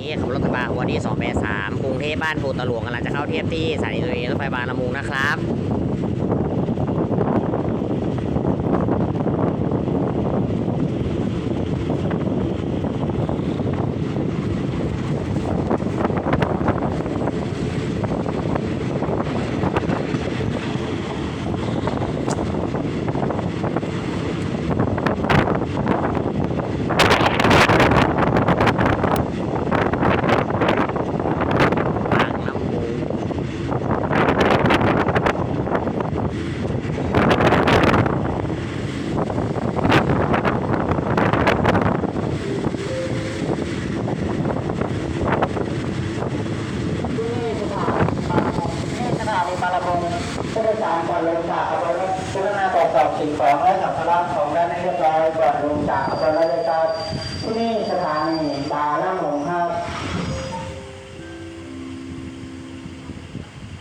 นี่ขับรถกระบะหัวดี2 8 3กรุงเทพบ้านปูตะหลวงกำลังจะเข้าเทียบที่สถานีรถเมล์รถไฟบางละมุงนะครับ ผู้โดยสารก่อนลงจากขบวนรถพิจารณาตรวจสอบสิ่งของและสัมภาระของด้านในเรียบร้อยก่อนลงจากขบวนรถโดยสารที่นี่สถานี